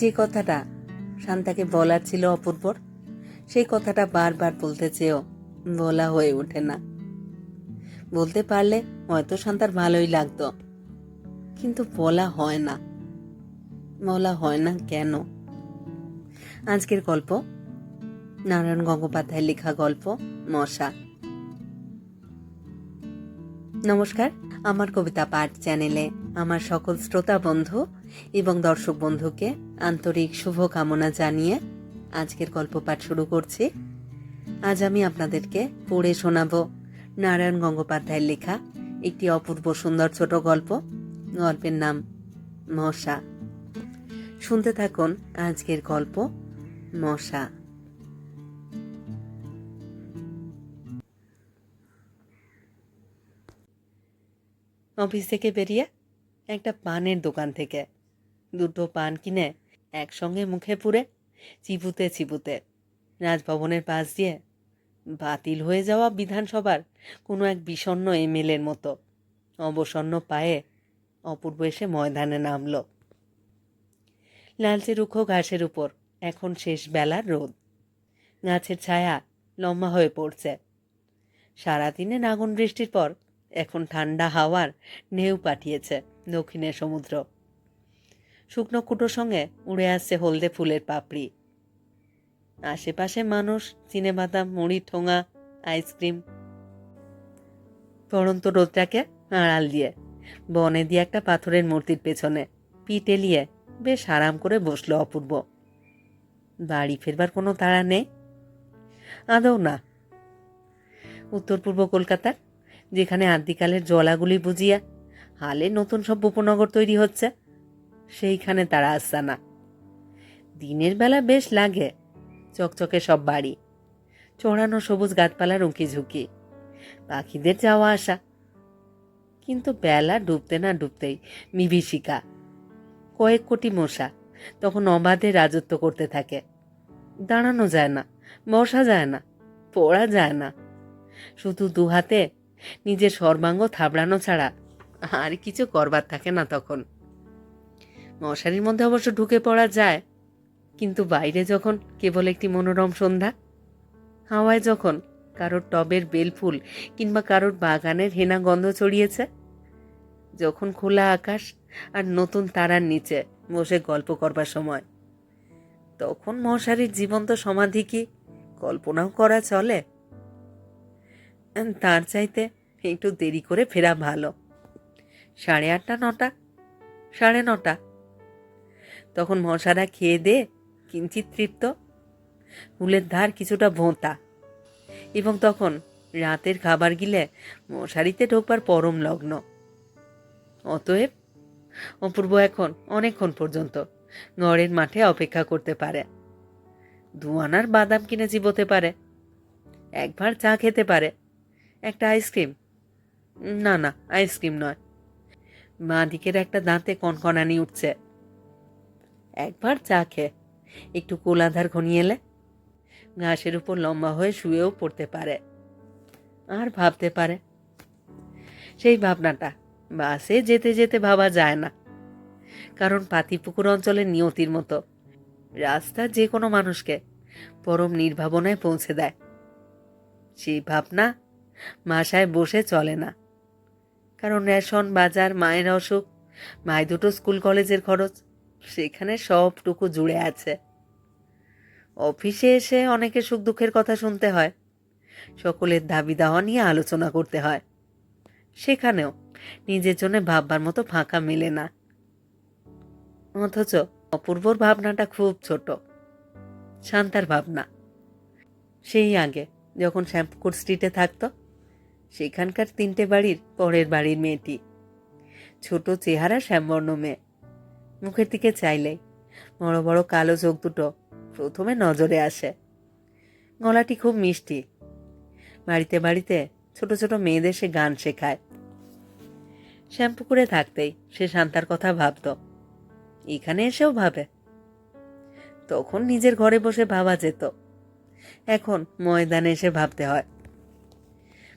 যে কথাটা শান্তাকে বলার ছিল অপূর্বর, সেই কথাটা বারবার বলতে চেয়েও বলা হয়ে ওঠে না। বলতে পারলে হয়তো শান্তার ভালোই লাগতো, কিন্তু বলা হয় না। বলা হয় না কেন? আজকের গল্প, নারায়ণ গঙ্গোপাধ্যায়ের লেখা গল্প, মশা। নমস্কার, আমার কবিতা পাঠ চ্যানেলে আমার সকল শ্রোতা বন্ধু এবং দর্শক বন্ধুকে আন্তরিক শুভকামনা জানিয়ে আজকের গল্প পাঠ শুরু করছি। আজ আমি আপনাদেরকে পড়ে শোনাব নারায়ণ গঙ্গোপাধ্যায়ের লেখা একটি অপূর্ব সুন্দর ছোট গল্প। গল্পের নাম মশা। শুনতে থাকুন আজকের গল্প মশা। অফিস থেকে বেরিয়ে একটা পানের দোকান থেকে। দুটো পান কিনে একসঙ্গে মুখে পুরে চিবুতে চিবুতে রাজভবনের পাশ দিয়ে বাতিল হয়ে যাওয়া বিধানসভার কোনো এক বিষণ্ণ এমএলএর মতো অবসন্ন পায়ে অপূর্ব এসে ময়দানে নামল। লালচে রুক্ষ ঘাসের উপর এখন শেষ বেলার রোদ। গাছের ছায়া লম্বা হয়ে পড়ছে। সারাদিনে নাগুন বৃষ্টির পর এখন ঠান্ডা হাওয়ার ঢেউ পাঠিয়েছে দক্ষিণের সমুদ্র। শুকনো কুটোর সঙ্গে উড়ে আসছে হলদে ফুলের পাপড়ি। আশেপাশে মানুষ, চিনেবাদাম মুড়ি ঠোঙা, আইসক্রিম, পড়ন্ত রোদটাকে আড়াল দিয়ে বনে দিয়ে একটা পাথরের মূর্তির পেছনে পিঠ এলিয়ে বেশ আরাম করে বসল অপূর্ব। বাড়ি ফেরবার কোনো তাড়া নেই? আদৌ না। উত্তর পূর্ব কলকাতার যেখানে আদিকালের জলাগুলি বুঝিয়া হালে নতুন সব উপনগর তৈরি হচ্ছে, সেইখানে তারা আসছে না দিনের বেলা বেশ লাগে চকচকে সব বাড়ি, চড়ানো সবুজ গাছপালার উঁকি ঝুঁকি পাখিদের যাওয়া আসা। কিন্তু বেলা ডুবতে না ডুবতেই বিভীষিকা কয়েক কোটি মশা তখন অবাধে রাজত্ব করতে থাকে। দাঁড়ানো যায় না, বসা যায় না, পড়া যায় না। শুধু দু হাতে নিজের সর্বাঙ্গ থাবড়ানো ছাড়া আর কিছু করবার থাকে না তখন। মশারির মধ্যে অবশ্য ঢুকে পড়া যায়, কিন্তু বাইরে যখন কেবল একটি মনোরম সন্ধ্যা, হাওয়ায় যখন কারোর টবের বেলফুল কিংবা কারোর বাগানের হেনা গন্ধ ছড়িয়েছে, যখন খোলা আকাশ আর নতুন তারার নিচে বসে গল্প করবার সময়, তখন মশারির জীবন্ত সমাধি কি কল্পনাও করা চলে? তার চাইতে একটু দেরি করে ফেরা ভালো। সাড়ে আটটা, নটা, সাড়ে নটা। তখন মশারা খেয়ে দে কিঞ্চিত তৃপ্ত। হুলের ধার কিছুটা ভোঁতা। এবং তখন রাতের খাবার গিলে মশারিতে ঢোকবার পরম লগ্ন। অতএব অপূর্ব এখন, অনেকক্ষণ পর্যন্ত ঘরের মাঠে অপেক্ষা করতে পারে। দুয়ানার বাদাম কিনে চিবোতে পারে। একবার চা খেতে পারে। একটা আইসক্রিম না না আইসক্রিম নয়। বাঁ দিকের একটা দাঁতে কনকনানি উঠছে। একবার চা খেয়ে, একটু কোলাধার ঘনিয়ে এলে, ঘাসের উপর লম্বা হয়ে শুয়েও পড়তে পারে। আর ভাবতে পারে। সেই ভাবনাটা বাসে যেতে যেতে ভাবা যায় না। কারণ পাতিপুকুর অঞ্চলের নিয়তির মতো রাস্তা যে কোনো মানুষকে পরম নির্ভাবনায় পৌঁছে দেয়। সেই ভাবনা মাসায় বসে চলে না। কারণ রেশন, বাজার, মায়ের অসুখ মায় দুটো স্কুল কলেজের খরচ, সেখানে সবটুকু জুড়ে আছে। অফিসে এসে অনেকে সুখ দুঃখের কথা শুনতে হয়। সকলের দাবি দাওয়া নিয়ে আলোচনা করতে হয়। সেখানেও নিজের জন্য ভাববার মতো ফাঁকা মেলে না। অথচ অপূর্বর ভাবনাটা খুব ছোট। শান্তার ভাবনা। সেই আগে যখন শ্যামপুকুর স্ট্রিটে থাকতো সেখানকার তিনটে বাড়ির পরের বাড়ির মেয়েটি। ছোট চেহারা শ্যামবর্ণ মেয়ে। মুখের দিকে চাইলেই বড় বড় কালো চোখ দুটো প্রথমে নজরে আসে। গলাটি খুব মিষ্টি। বাড়িতে বাড়িতে ছোট ছোট মেয়েদের সে গান শেখায়। শ্যামপুকুরে থাকতেই সে শান্তার কথা ভাবত। এখানে এসেও ভাবে। তখন নিজের ঘরে বসে ভাবা যেত। এখন ময়দানে এসে ভাবতে হয়।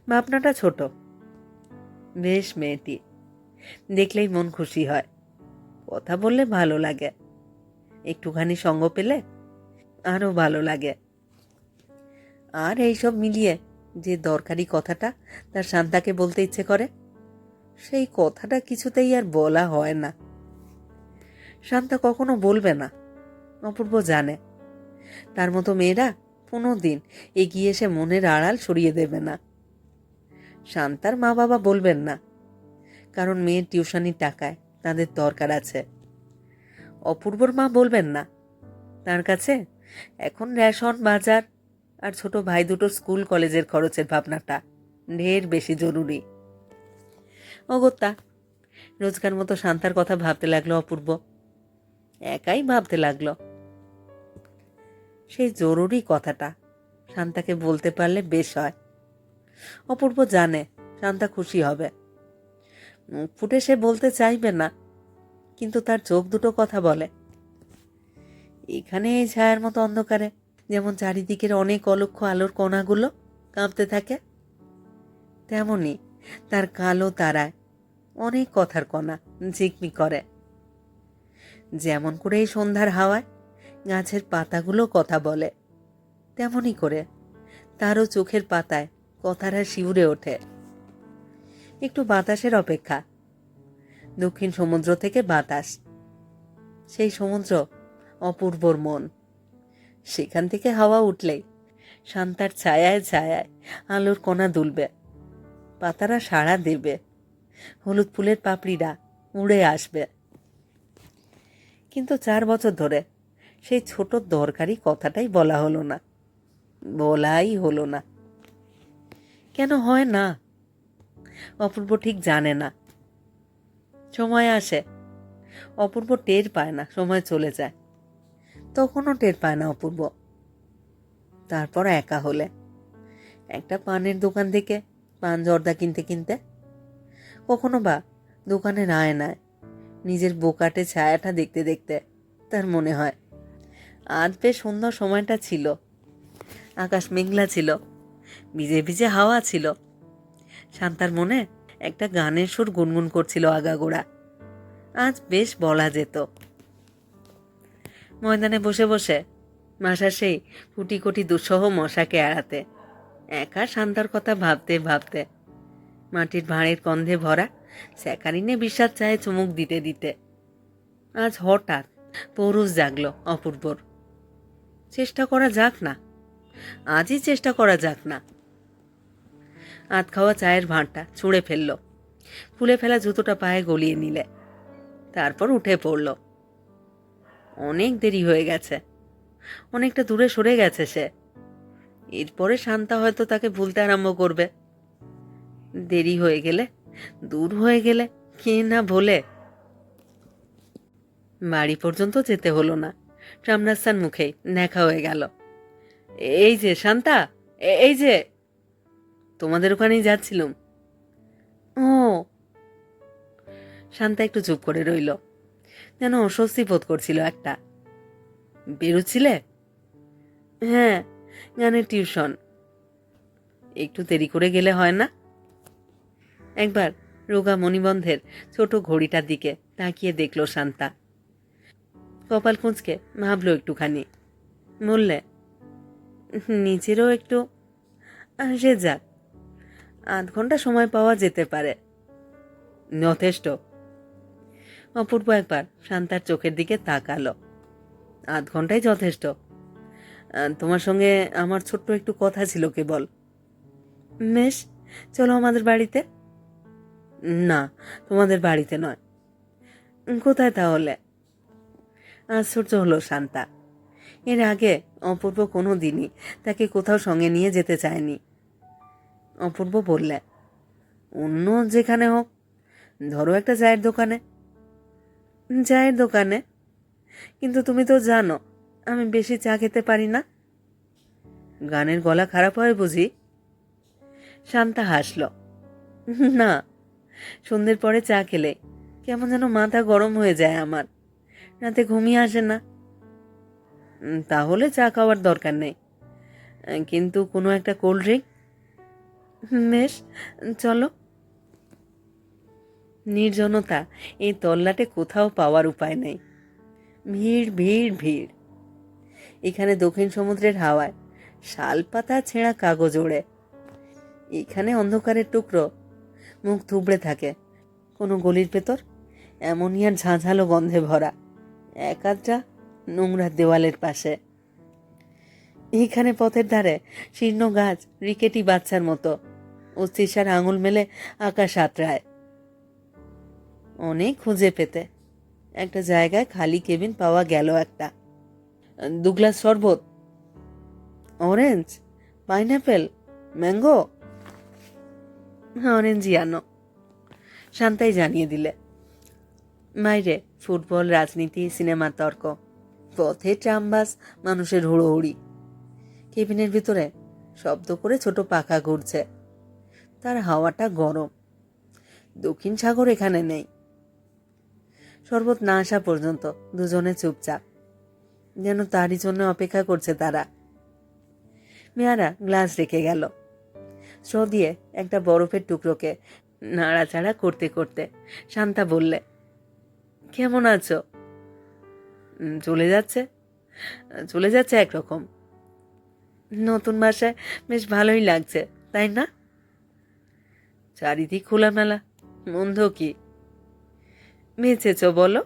ভাবনাটা ছোট। বেশ মেয়েটি। দেখলেই মন খুশি হয়। কথা বললে ভালো লাগে। একটুখানি সঙ্গ পেলে আরও ভালো লাগে। আর এইসব মিলিয়ে যে দরকারি কথাটা তার শান্তাকে বলতে ইচ্ছে করে, সেই কথাটা কিছুতেই আর বলা হয় না। শান্তা কখনো বলবে না, অপূর্ব জানে। তার মতো মেয়েরা কোনো দিন এগিয়ে এসে মনের আড়াল সরিয়ে দেবে না। শান্তার মা বাবা বলবেন না। কারণ মেয়ের টিউশনির টাকায় তাদের দরকার আছে। অপূর্বর মা বলবেন না। তার কাছে এখন রেশন, বাজার আর ছোট ভাই দুটো স্কুল, কলেজের খরচের ভাবনাটা ঢের বেশি জরুরি। অগত্যা, রোজকার মতো শান্তার কথা ভাবতে লাগল অপূর্ব। একাই ভাবতে লাগল। সেই জরুরি কথাটা শান্তাকে বলতে পারলে বেশ হয়। অপূর্ব জানে, শান্তা খুশি হবে। ফুটে সে বলতে চাইবে না, কিন্তু তার চোখ দুটো কথা বলে। এখানে এই ছায়ার মতো অন্ধকারে, যেমন চারিদিকের অনেক অলক্ষ আলোর কণাগুলো কাঁপতে থাকে, তেমনি তার কালো তারায় অনেক কথার কণা ঝিকমিক করে। যেমন করে এই সন্ধ্যার হাওয়ায় গাছের পাতাগুলো কথা বলে, তেমনি করে তারও চোখের পাতায় কথাটা শিউরে ওঠে। একটু বাতাসের অপেক্ষা। দক্ষিণ সমুদ্র থেকে বাতাস। সেই সমুদ্র অপূর্বর মন। সেখান থেকে হাওয়া উঠলেই শান্তার ছায়ায় ছায়ায় আলোর কণা দুলবে। পাতারা সাড়া দেবে। হলুদ ফুলের পাপড়িরা উড়ে আসবে। কিন্তু চার বছর ধরে সেই ছোট দরকারি কথাটাই বলা হলো না। বলাই হলো না। কেন হয় না? অপূর্ব ঠিক জানে না। সময় আসে। অপূর্ব টের পায় না, সময় চলে যায়। তখনও টের পায় না অপূর্ব। তারপর একা হলে। একটা পানের দোকান থেকে পান জর্দা কিনতে কিনতে। কখনো বা দোকানের আয়নায় নিজের বোকাটে ছায়াটা দেখতে দেখতে তার মনে হয়, আজ বেশ সুন্দর সময়টা ছিল। আকাশ মেঘলা ছিল। ভিজে ভিজে হাওয়া ছিল। শান্তার মনে একটা গানের সুর গুনগুন করছিল আগাগোড়া। আজ বেশ বলা যেত। ময়দানে বসে বসে মাসা সেই কুটি কুটি দুঃসহ মশাকে এড়াতে, একা শান্তার কথা ভাবতে ভাবতে, মাটির ভাঁড়ের গন্ধে ভরা স্যাকারিনে বিশ্বাস চায়ে চুমুক দিতে দিতে, আজ হঠাৎ পৌরুষ জাগলো অপূর্বর। চেষ্টা করা যাক না, আজই চেষ্টা করা যাক না। আধ খাওয়া চায়ের ভাঁড়টা ছুঁড়ে ফেলল। খুলে ফেলা জুতোটা পায়ে গলিয়ে নিলে। তারপর উঠে পড়ল। অনেক দেরি হয়ে গেছে। অনেকটা দূরে সরে গেছে সে। এরপরে শান্তা হয়তো তাকে ভুলতে আরম্ভ করবে। দেরি হয়ে গেলে, দূর হয়ে গেলে কে না ভোলে বাড়ি পর্যন্ত যেতে হলো না। ট্রামরাস্তার মুখেই দেখা হয়ে গেল। এই যে শান্তা এই যে তোমাদের ওখানেই যাচ্ছিলুম। ও। শান্তা একটু চুপ করে রইল। যেন অস্বস্তি বোধ করছিল একটা। বেরোচ্ছিলে? হ্যাঁ গানের টিউশন। একটু দেরি করে গেলে হয় না? একবার রোগা মণিবন্ধের ছোট ঘড়িটার দিকে তাকিয়ে দেখল শান্তা। কপাল কুঁচকে ভাবলো একটুখানি। বললে, নিজেরও একটু সে যাক। আধ ঘণ্টা সময় পাওয়া যেতে পারে। যথেষ্ট। অপূর্ব একবার শান্তার চোখের দিকে তাকালো। আধ ঘন্টাই যথেষ্ট। তোমার সঙ্গে আমার ছোট্ট একটু কথা ছিল কেবল। বেশ, চলো আমাদের বাড়িতে। না, তোমাদের বাড়িতে নয়। কোথায় তাহলে? আশ্চর্য হলো শান্তা। এর আগে অপূর্ব কোনো দিনই তাকে কোথাও সঙ্গে নিয়ে যেতে চায়নি। অপূর্ব বললে, অন্য যেখানে হোক, ধরো একটা চায়ের দোকানে। চায়ের দোকানে? কিন্তু তুমি তো জানো, আমি বেশি চা খেতে পারি না। গানের গলা খারাপ হয় বুঝি? শান্তা হাসল। না, সন্ধ্যের পরে চা খেলে, কেমন যেন মাথা গরম হয়ে যায় আমার। রাতে ঘুমিয়ে আসে না। তাহলে চা খাওয়ার দরকার নেই। কিন্তু কোনো একটা কোল্ড ড্রিঙ্ক? বেশ, চলো। নির্জনতা, এই তল্লাটে কোথাও পাওয়ার উপায় নেই। ভিড় ভিড় ভিড়। এখানে দক্ষিণ সমুদ্রের হাওয়ায় শাল পাতা ছেঁড়া কাগজ ওড়ে। এখানে অন্ধকারের টুকরো, মুখ থুবড়ে থাকে। কোনো গলির ভেতর অ্যামোনিয়ার ঝাঁঝালো গন্ধে ভরা। এক আধটা নোংরা দেওয়ালের পাশে। এইখানে পথের ধারে শীর্ণ গাছ, রিকেটি বাচ্চার মতো। অস্থিসার আঙুল মেলে আকাশ আত্রায়। অনেক খুঁজে পেতে। একটা জায়গায় খালি কেবিন পাওয়া গেল একটা। দু গ্লাস শরবত। Orange pineapple mango. অরেঞ্জই আনো। শান্তাই জানিয়ে দিলে। মাইরে, ফুটবল, রাজনীতি সিনেমা তর্ক। পথে ট্রামবাস মানুষের হুড়োহুড়ি। কেবিনের ভিতরে শব্দ করে ছোট পাখা ঘুরছে। তার হাওয়াটা গরম। দক্ষিণ সাগর এখানে নেই। শরবত না আসা পর্যন্ত দুজনে চুপচাপ। যেন তারই জন্য অপেক্ষা করছে তারা। মেয়ারা গ্লাস রেখে গেল। স্ট্র দিয়ে একটা বরফের টুকরোকে নাড়াচাড়া করতে করতে শান্তা বললে, কেমন আছো? চলে যাচ্ছে। চলে যাচ্ছে একরকম। নতুন বাসায় বেশ ভালোই লাগছে, তাই না? চারিদিক খোলামেলা, মন্দ কি? বেঁচেছ বলো।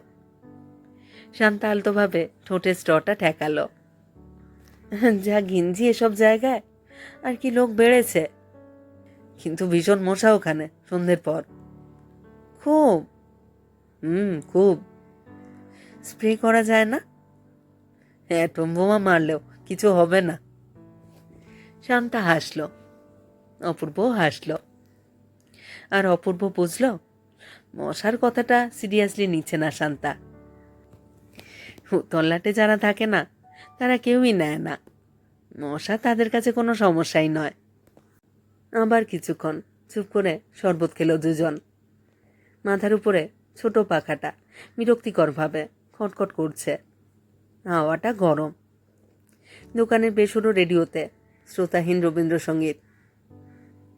শান্তা আলতোভাবে ঠোঁটে স্টটা ঠেকালো। যা ঘিঞ্জি এসব জায়গায়, আর কি লোক বেড়েছে? কিন্তু ভীষণ মশা ওখানে, সন্ধ্যের পর। খুব। হুম, খুব। স্প্রে করা যায় না? অ্যাটম বোমা মারলেও কিছু হবে না। শান্তা হাসলো। অপূর্ব হাসলো। আর অপূর্ব বুঝল, মশার কথাটা সিরিয়াসলি নিচ্ছে না শান্তা। তল্লাটে যারা থাকে না, তারা কেউই নেয় না। মশা তাদের কাছে কোনো সমস্যাই নয়। আবার কিছুক্ষণ চুপ করে শরবত খেলো দুজন। মাথার উপরে ছোট পাখাটা বিরক্তিকরভাবে খটখট করছে। হাওয়াটা গরম। দোকানের বেসুরো রেডিওতে শ্রোতাহীন রবীন্দ্রসঙ্গীত।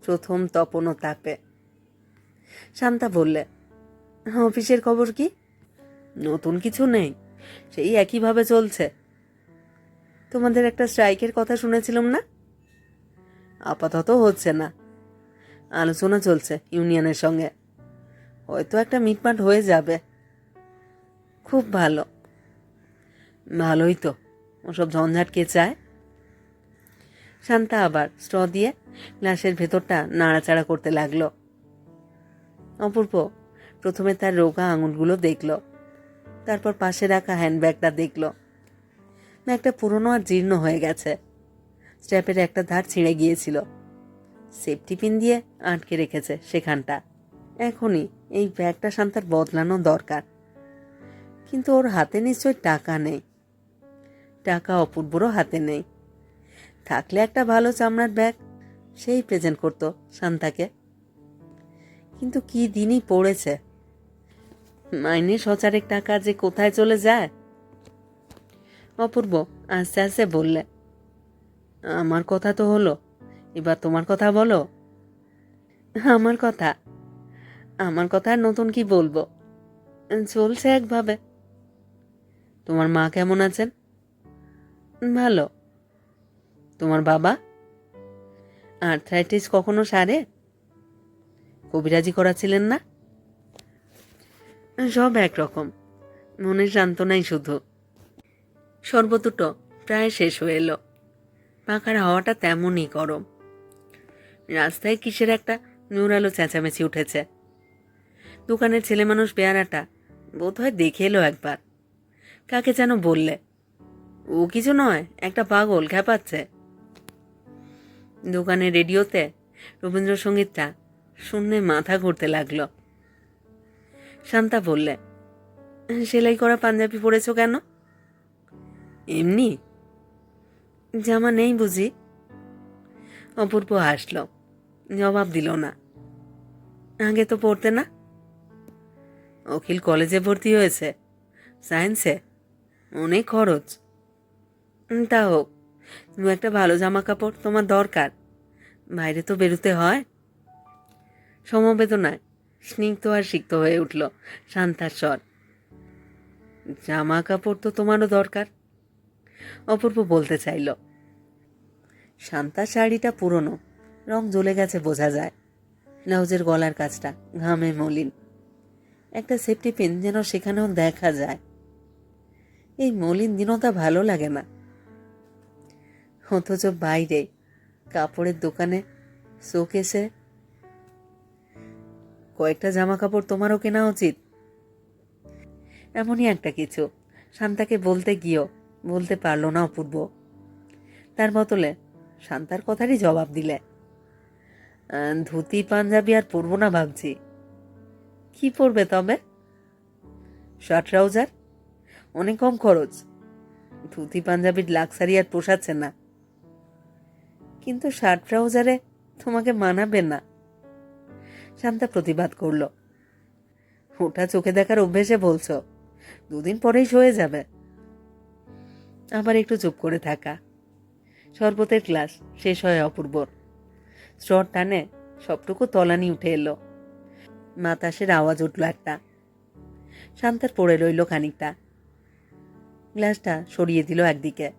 প্রথম তপন ও তাপে। শান্তা বললে, অফিসের খবর কি? নতুন কিছু নেই। সেই একইভাবে চলছে। তোমাদের একটা স্ট্রাইকের কথা শুনেছিলাম না? আপাতত হচ্ছে না। আলোচনা চলছে ইউনিয়নের সঙ্গে। হয়তো একটা মিটমাট হয়ে যাবে। খুব ভালো। ভালোই তো। ওসব ঝঞ্ঝাট কে চায়? শান্তা আবার স্ট্র দিয়ে গ্লাসের ভেতরটা নাড়াচাড়া করতে লাগল। অপূর্ব প্রথমে তার রোগা আঙুলগুলো দেখল, তারপর পাশে রাখা হ্যান্ডব্যাগটা দেখল। ব্যাগটা পুরনো আর জীর্ণ হয়ে গেছে। স্ট্র্যাপের একটা ধার ছিঁড়ে গিয়েছিল। সেফটি পিন দিয়ে আটকে রেখেছে সেখানটা। এখনই এই ব্যাগটা শান্তার বদলানো দরকার। কিন্তু ওর হাতে নিশ্চয় টাকা নেই। টাকা অপূর্বরও হাতে নেই। থাকলে একটা ভালো চামড়ার ব্যাগ, সেই প্রেজেন্ট করতো শান্তাকে। কিন্তু কি দিনই পড়েছে? মাইনে সচারেক টাকা যে কোথায় চলে যায়? অপূর্ব আস্তে আস্তে বললে, আমার কথা তো হলো, এবার তোমার কথা বলো। আমার কথা? আমার কথা নতুন কি বলব? চলছে একভাবে। তোমার মা কেমন আছেন? ভালো। তোমার বাবা? আর্থ্রাইটিস কখনো সারে? কবিরাজি করাছিলেন না? সব একরকম। মনের সান্ত্বনাই শুধু। সর্বদুটো প্রায় শেষ হয়ে এলো। পাখার হাওয়াটা তেমনই গরম। রাস্তায় কিসের একটা নুরালো চেঁচামেচি উঠেছে। দোকানের ছেলে মানুষ পেয়ারাটা বোধহয় দেখে এলো একবার। কাকে যেন বললে, ও কিছু নয়, একটা পাগল খ্যাপাচ্ছে দোকানের রেডিওতে রবীন্দ্রসঙ্গীতটা শুনে মাথা ঘুরতে লাগল। শান্তা বললে, সেলাই করা পাঞ্জাবি পরেছো কেন? এমনি। জামা নেই বুঝি? অপূর্ব হাসল, জবাব দিল না। আগে তো পড়তে না? অখিল কলেজে ভর্তি হয়েছে। সায়েন্সে। অনেক খরচ। তা হোক। দু একটা ভালো জামা কাপড় তোমার দরকার। বাইরে তো বেরোতে হয়। সমবেদনায় স্নিগ্ধ আর সিক্ত হয়ে উঠল শান্তার স্বর। জামা কাপড় তো তোমারও দরকার, অপূর্ব বলতে চাইল। শান্তার শাড়িটা পুরনো, রং জ্বলে গেছে বোঝা যায়। ব্লাউজের গলার কাজটা ঘামে মলিন। একটা সেফটি পিন যেন সেখানেও দেখা যায়। এই মলিন দিনতা ভালো লাগে না। অথচ বাইরে। কাপড়ের দোকানে শোকেসে কয়েকটা জামা কাপড় তোমারও কেনা উচিত। এমনই একটা কিছু। শান্তাকে বলতে গিয়েও বলতে পারল না অপূর্ব। তার বদলে শান্তার কথারই জবাব দিলে। ধুতি, পাঞ্জাবি আর পরবো না ভাবছি। কি পরবে তবে? Shirt trouser? অনেক কম খরচ। ধুতি, পাঞ্জাবির লাক্সারি আর পোষাচ্ছে না। কিন্তু শার্ট ট্রাউজারে তোমাকে মানাবে না। শান্তা প্রতিবাদ করল। ওটা চোখে দেখার অভ্যেসে বলছো। দুদিন পরেই সয়ে যাবে। আবার একটু চুপ করে থাকা। শরবতের ক্লাস শেষ হয় অপূর্বর। স্টর টানে সবটুকু তলানি উঠে এলো। মাতাসের আওয়াজ উঠল একটা। শান্তার পড়ে রইল খানিকটা। গ্লাসটা সরিয়ে দিল একদিকে।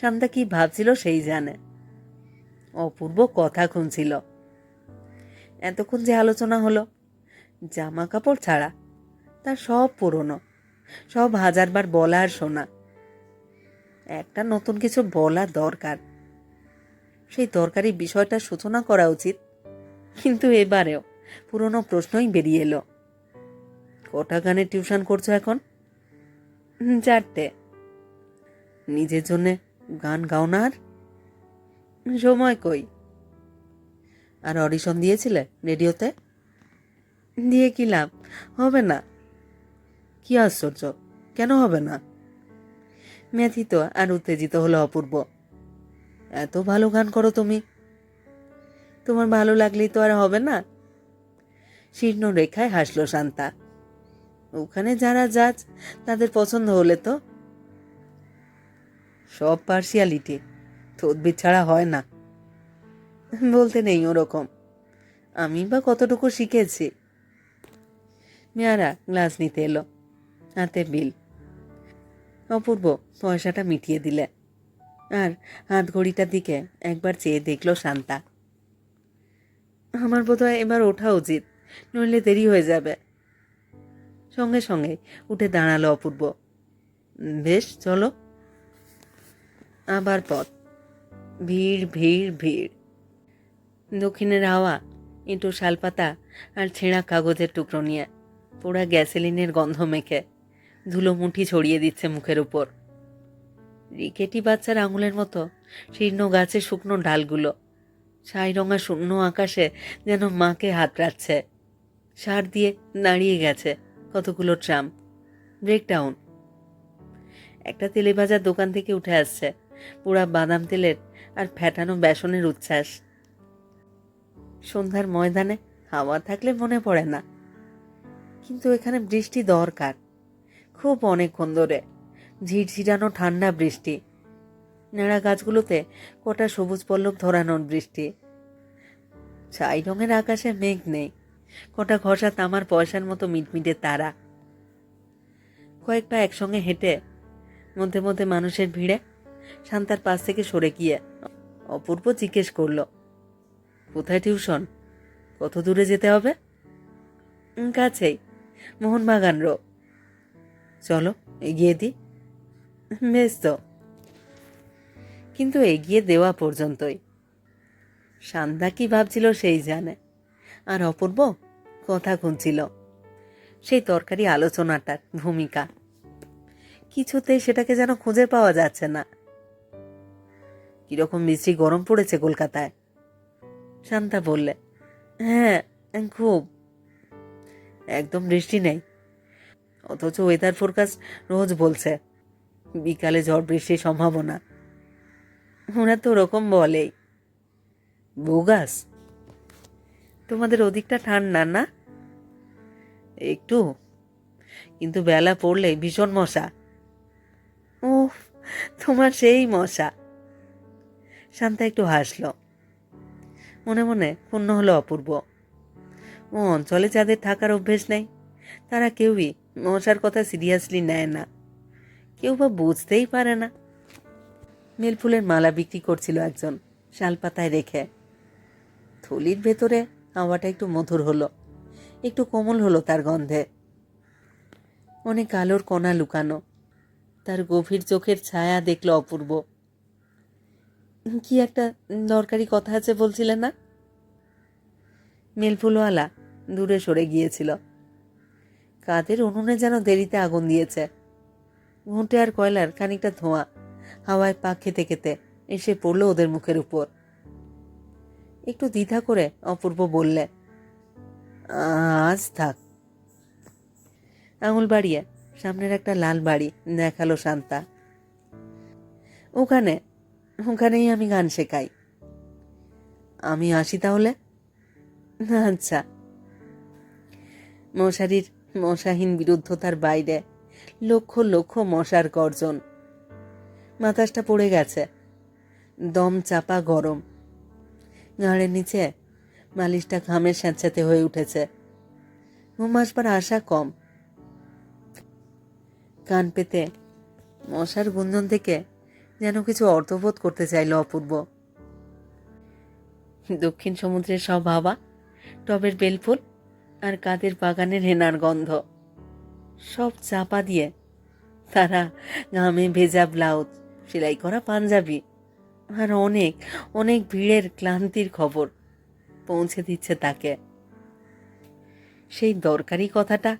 শান্তা কি ভাবছিল সেই জানে। অপূর্ব কথা খুঁজছিল এতক্ষণ যে আলোচনা হলো জামা কাপড় ছাড়া তার সব পুরনো, সব হাজারবার বলা আর শোনা। একটা নতুন কিছু বলা দরকার। সেই দরকারি বিষয়টা সূচনা করা উচিত। কিন্তু এবারেও পুরনো প্রশ্নই বেরিয়ে এলো। কটা গানে টিউশন করছ এখন? চারটে। নিজের জন্যে গান গাও না সময় কই? আর অডিশন দিয়েছিলে রেডিওতে? দিয়ে কি লাভ? হবে না। কি আশ্চর্য, কেন হবে না? ব্যথিত আর উত্তেজিত হলো অপূর্ব। এত ভালো গান করো তুমি। তোমার ভালো লাগলেই তো আর হবে না। শীর্ণ রেখায় হাসলো শান্তা। ওখানে যারা যাচ তাদের পছন্দ হলে তো। সব পার্সিয়ালিটি তদবির ছাড়া হয় না। বলতে নেই ওরকম। আমি বা কতটুকু শিখেছি? মেয়ারা গ্লাস নিতে এলো, হাতে বিল। অপূর্ব পয়সাটা মিটিয়ে দিলে। আর হাত ঘড়িটার দিকে একবার চেয়ে দেখল শান্তা। আমার বোধহয় এবার ওঠা উচিত, নইলে দেরি হয়ে যাবে। সঙ্গে সঙ্গে উঠে দাঁড়াল অপূর্ব। বেশ, চলো। আবার পথ। ভিড় ভিড় ভিড়। দক্ষিণের হাওয়া একটু শালপাতা আর ছেঁড়া কাগজের টুকরো নিয়ে পোড়া গ্যাসেলিনের গন্ধ মেখে ধুলো মুঠি ছড়িয়ে দিচ্ছে মুখের উপর। রিকেটি বাচ্চার আঙুলের মতো শীর্ণ গাছের শুকনো ডালগুলো ছাই রঙা শূন্য আকাশে যেন মাকে হাত রাখছে। সার দিয়ে দাঁড়িয়ে গেছে কতগুলো ট্রাম। ব্রেকডাউন। একটা তেলে ভাজার দোকান থেকে উঠে আসছে। পুরা বাদাম তেলের আর ফ্যাটানো বেসনের উচ্ছ্বাস। সন্ধ্যার ময়দানে হাওয়া থাকলে মনে পড়ে না। কিন্তু এখানে বৃষ্টি দরকার। খুব অনেকক্ষণ ধরে ঝিরঝিরানো ঠান্ডা বৃষ্টি। নেড়া গাছগুলোতে কটা সবুজ পল্লব ধরানোর বৃষ্টি। ছাই রঙের আকাশে মেঘ নেই। কটা ঘষা তামার পয়সার মতো মিটমিটে তারা। কয়েক পা একসঙ্গে হেঁটে মধ্যে মধ্যে মানুষের ভিড়ে শান্তার পাশ থেকে সরে গিয়ে অপূর্ব জিজ্ঞেস করল কোথায় টিউশন? কত দূরে যেতে হবে? "উম, কাছেই মোহনবাগান রো চলো এগিয়ে দিই বেশ তো। কিন্তু এগিয়ে দেওয়া পর্যন্তই। সান্দা কি ভাবছিল সেই জানে আর অপূর্ব কথা খুঁজছিল সেই তরকারি আলোচনাটার ভূমিকা। কিছুতেই সেটাকে যেন খুঁজে পাওয়া যাচ্ছে না। কীরকম মিষ্টি গরম পড়েছে কলকাতায়। শান্তা বললে হ্যাঁ খুব। একদম বৃষ্টি নেই। অথচ ওয়েদার ফোরকাস্ট রোজ বলছে, বিকালে ঝড় বৃষ্টির সম্ভাবনা। ওরা তো ওরকম বলেই। বোগাস, তোমাদের ওদিকটা ঠান্ডা না? একটু। কিন্তু বেলা পড়লে ভীষণ মশা। ও তোমার সেই মশা। শান্তা একটু হাসল। মনে মনে পূর্ণ হলো অপূর্ব। ও অঞ্চলে যাদের থাকার অভ্যেস নেই, তারা কেউই মশার কথা সিরিয়াসলি নেয় না। কেউ বা বুঝতেই পারে না। মেলফুলের মালা বিক্রি করছিল একজন শালপাতায় রেখে। থলির ভেতরে হাওয়াটা একটু মধুর হলো, একটু কোমল হলো তার গন্ধে। অনেক আলোর কণা লুকানো, তার গভীর চোখের ছায়া দেখল অপূর্ব। কি একটা দরকারি কথা আছে বলছিলে না? মেলফুলওয়ালা দূরে সরে গিয়েছিল। কাদের উনুনে যেন দেরিতে আগুন দিয়েছে। ঘুঁটে আর কয়লার খানিকটা ধোঁয়া হাওয়ায় পাক খেতে খেতে এসে পড়ল ওদের মুখের উপর। একটু দ্বিধা করে অপূর্ব বললে, আজ থাক। আঙুল বাড়িয়ে সামনের একটা লাল বাড়ি দেখাল শান্তা। ওখানে ওখানেই আমি গান শেখাই। আমি আসি তাহলে? আচ্ছা। মশারির মশাহীন বিরুদ্ধতার বাইরে লক্ষ লক্ষ মশার গর্জন। বাতাসটা পড়ে গেছে। দম চাপা গরম। ঘাড়ের নিচে মালিশটা ঘামের স্যাঁতস্যাঁতে হয়ে উঠেছে। ঘুম আসবার আশা কম। কান পেতে মশার গুঞ্জন থেকে যেন কিছু অর্থবোধ করতে চাইল অপূর্ব। দক্ষিণ সমুদ্রের সব হাওয়া, টবের বেলফুল আর কাদের বাগানের হেনার গন্ধ, সব চাপা দিয়ে তারা ঘামে ভেজা ব্লাউজ, সেলাই করা পাঞ্জাবি আর অনেক অনেক ভিড়ের ক্লান্তির খবর পৌঁছে দিচ্ছে তাকে। সেই দরকারি কথাটা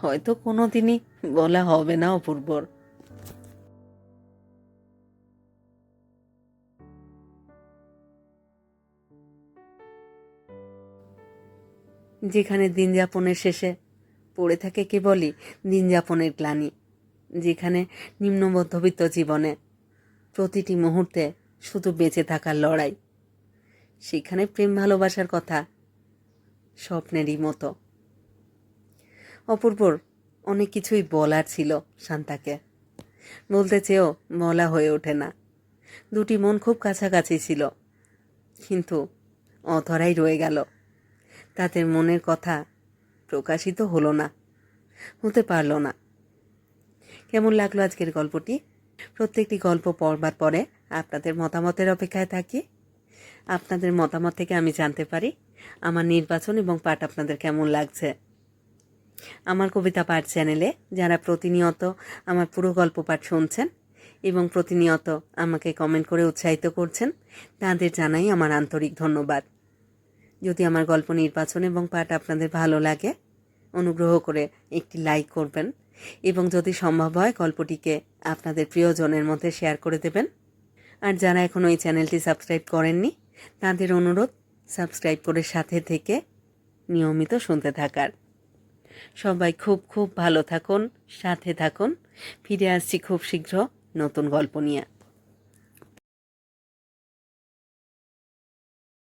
হয়তো কোনো দিনই বলা হবে না অপূর্বর। যেখানে দিন যাপনের শেষে পড়ে থাকে কেবলই দিন যাপনের গ্লানি, যেখানে নিম্ন মধ্যবিত্ত জীবনে প্রতিটি মুহূর্তে শুধু বেঁচে থাকার লড়াই। সেখানে প্রেম ভালোবাসার কথা স্বপ্নেরই মতো। অপূর্বর অনেক কিছুই বলার ছিল শান্তাকে। বলতে চেয়েও বলা হয়ে ওঠে না। দুটি মন খুব কাছাকাছি ছিল, কিন্তু অধরাই রয়ে গেল। তাদের মনের কথা প্রকাশিত হলো না, হতে পারল না। কেমন লাগল আজকের গল্পটি? প্রত্যেকটি গল্প পড়বার পরে আপনাদের মতামতের অপেক্ষায় থাকি। আপনাদের মতামত থেকে আমি জানতে পারি আমার নির্বাচন এবং পাঠ আপনাদের কেমন লাগছে। আমার কবিতা পাঠ চ্যানেলে যারা প্রতিনিয়ত আমার পুরো গল্প পাঠ শুনছেন এবং প্রতিনিয়ত আমাকে কমেন্ট করে উৎসাহিত করছেন, তাদের জানাই আমার আন্তরিক ধন্যবাদ। যদি আমার গল্প নির্বাচন এবং পাঠ আপনাদের ভালো লাগে, অনুগ্রহ করে একটি লাইক করবেন এবং যদি সম্ভব হয় গল্পটিকে আপনাদের প্রিয়জনের মধ্যে শেয়ার করে দেবেন। আর যারা এখনও এই চ্যানেলটি সাবস্ক্রাইব করেননি, তাদের অনুরোধ, সাবস্ক্রাইব করে সাথে থেকে নিয়মিত শুনতে থাকার। সবাই খুব খুব ভালো থাকুন, সাথে থাকুন। ফিরে আসছি খুব শীঘ্র নতুন গল্প নিয়ে।